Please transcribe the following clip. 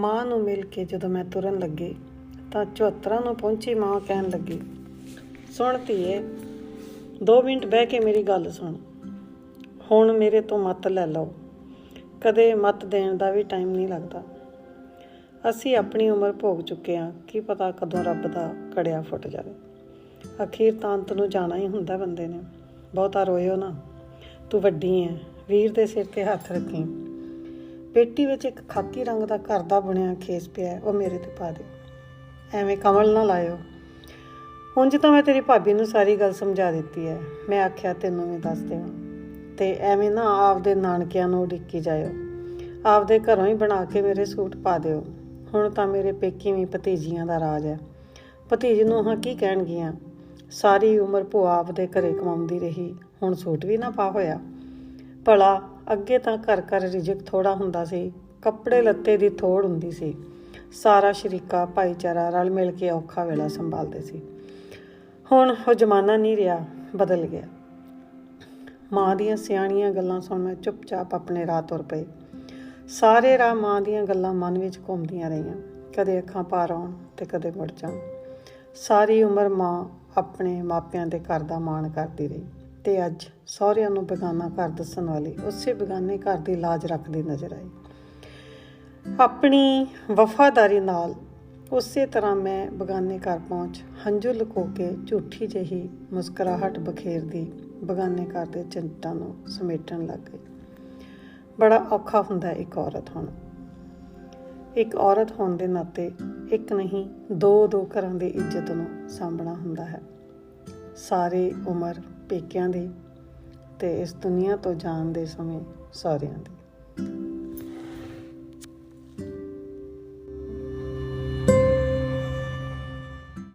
ਮਾਂ ਨੂੰ ਮਿਲ ਕੇ ਜਦੋਂ ਮੈਂ ਤੁਰਨ ਲੱਗੀ, ਤਾਂ 74 ਨੂੰ ਪਹੁੰਚੀ ਮਾਂ ਕਹਿਣ ਲੱਗੀ, ਸੁਣ ਧੀਏ 2 ਮਿੰਟ ਬਹਿ ਕੇ ਮੇਰੀ ਗੱਲ ਸੁਣ। ਹੁਣ ਮੇਰੇ ਤੋਂ ਮਤ ਲੈ ਲਓ। ਕਦੇ ਮਤ ਦੇਣ ਦਾ ਵੀ ਟਾਈਮ ਨਹੀਂ ਲੱਗਦਾ। ਅਸੀਂ ਆਪਣੀ ਉਮਰ ਭੋਗ ਚੁੱਕੇ ਹਾਂ, ਕੀ ਪਤਾ ਕਦੋਂ ਰੱਬ ਦਾ ਕੜਿਆ ਫੁੱਟ ਜਾਵੇ। ਅਖੀਰ ਤਾਂ ਅੰਤ ਨੂੰ ਜਾਣਾ ਹੀ ਹੁੰਦਾ ਬੰਦੇ ਨੇ। ਬਹੁਤਾ ਰੋਇਓ ਨਾ। ਤੂੰ ਵੱਡੀ ਐ, ਵੀਰ ਦੇ ਸਿਰ ਤੇ ਹੱਥ ਰੱਖੀ। ਪੇਟੀ ਵਿੱਚ ਇੱਕ ਖਾਕੀ ਰੰਗ ਦਾ ਘਰ ਦਾ ਬਣਿਆ ਖੇਸ ਪਿਆ ਉਹ ਮੇਰੇ ਤੇ ਪਾ ਦੇ ਐਵੇਂ ਕਮਲ ਨਾ ਲਾਇਓ। ਉਂਝ ਤਾਂ ਮੈਂ ਤੇਰੀ ਭਾਬੀ ਨੂੰ ਸਾਰੀ ਗੱਲ ਸਮਝਾ ਦਿੱਤੀ ਹੈ। ਮੈਂ ਆਖਿਆ, ਤੈਨੂੰ ਵੀ ਦੱਸ ਦੇਵਾਂ ਤੇ ਐਵੇਂ ਨਾ ਆਪਦੇ ਨਾਨਕਿਆਂ ਨੂੰ ਡਿੱਕੀ ਜਾਇਓ। ਆਪਦੇ ਘਰੋਂ ਹੀ ਬਣਾ ਕੇ ਮੇਰੇ ਸੂਟ ਪਾ ਦਿਓ। ਹੁਣ ਤਾਂ ਮੇਰੇ ਪੇਕੀ ਵੀ ਭਤੀਜੀਆਂ ਦਾ ਰਾਜ ਹੈ। ਭਤੀਜ ਨੂੰ ਹਾਂ ਕੀ ਕਹਿਣਗੀਆਂ? ਸਾਰੀ ਉਮਰ ਭੂਆ ਆਪਦੇ ਘਰੇ ਕਮਾਉਂਦੀ ਰਹੀ। ਹੁਣ ਸੂਟ ਵੀ ਨਾ ਪਾ ਹੋਇਆ। ਭਲਾ ਅੱਗੇ ਤਾਂ ਘਰ ਘਰ ਰਿਜਕ ਥੋੜਾ ਹੁੰਦਾ ਸੀ, ਕੱਪੜੇ ਲੱਤੇ ਦੀ ਥੋੜ ਹੁੰਦੀ ਸੀ। ਸਾਰਾ ਸ਼ਰੀਕਾ, ਭਾਈਚਾਰਾ ਰਲ ਮਿਲ ਕੇ ਔਖਾ ਵੇਲਾ ਸੰਭਾਲਦੇ ਸੀ। ਹੁਣ ਉਹ ਜ਼ਮਾਨਾ ਨਹੀਂ ਰਿਹਾ, ਬਦਲ ਗਿਆ। ਮਾਂ ਦੀਆਂ ਸਿਆਣੀਆਂ ਗੱਲਾਂ ਸੁਣ ਮੈਂ ਚੁੱਪਚਾਪ ਆਪਣੇ ਰਾਹ ਤੁਰ ਪਈ। ਸਾਰੇ ਰਾਹ ਮਾਂ ਦੀਆਂ ਗੱਲਾਂ ਮਨ ਵਿੱਚ ਘੁੰਮਦੀਆਂ ਰਹੀਆਂ। ਕਦੇ ਅੱਖਾਂ ਪਾਰ ਆਉਣ ਤੇ ਕਦੇ ਮੁੜ ਜਾਣ। ਸਾਰੀ ਉਮਰ ਮਾਂ ਆਪਣੇ ਮਾਪਿਆਂ ਦੇ ਘਰ ਦਾ ਮਾਣ ਕਰਦੀ ਰਹੀ। ਤੇ ਅੱਜ ਸਹੁਰਿਆਂ ਨੂੰ ਬੇਗਾਨਾ ਘਰ ਦੱਸਣ ਵਾਲੀ ਉਸੇ ਬੇਗਾਨੇ ਘਰ ਦੀ ਲਾਜ ਰੱਖਦੀ ਨਜ਼ਰ ਆਈ। ਆਪਣੀ ਵਫਾਦਾਰੀ ਨਾਲ ਉਸੇ ਤਰ੍ਹਾਂ ਮੈਂ ਬਗਾਨੇ ਘਰ ਪਹੁੰਚ ਹੰਝੂ ਲੁਕੋ ਕੇ ਝੂਠੀ ਜਿਹੀ ਮੁਸਕਰਾਹਟ ਬਖੇਰਦੀ ਬਗਾਨੇ ਘਰ ਦੇ ਚਿੰਤਾ ਨੂੰ ਸਮੇਟਣ ਲੱਗ ਗਈ। ਬੜਾ ਔਖਾ ਹੁੰਦਾ ਇੱਕ ਔਰਤ ਹੋਣਾ। ਇੱਕ ਔਰਤ ਹੋਣ ਦੇ ਨਾਤੇ ਇੱਕ ਨਹੀਂ ਦੋ ਦੋ ਘਰਾਂ ਦੀ ਇੱਜ਼ਤ ਨੂੰ ਸਾਂਭਣਾ ਹੁੰਦਾ ਹੈ। ਸਾਰੀ ਉਮਰ ਪੇਕਿਆਂ ਦੀ ਤੇ ਇਸ ਦੁਨੀਆ ਤੋਂ ਜਾਣ ਦੇ ਸਮੇਂ ਸਹੁਰਿਆਂ ਦੀ।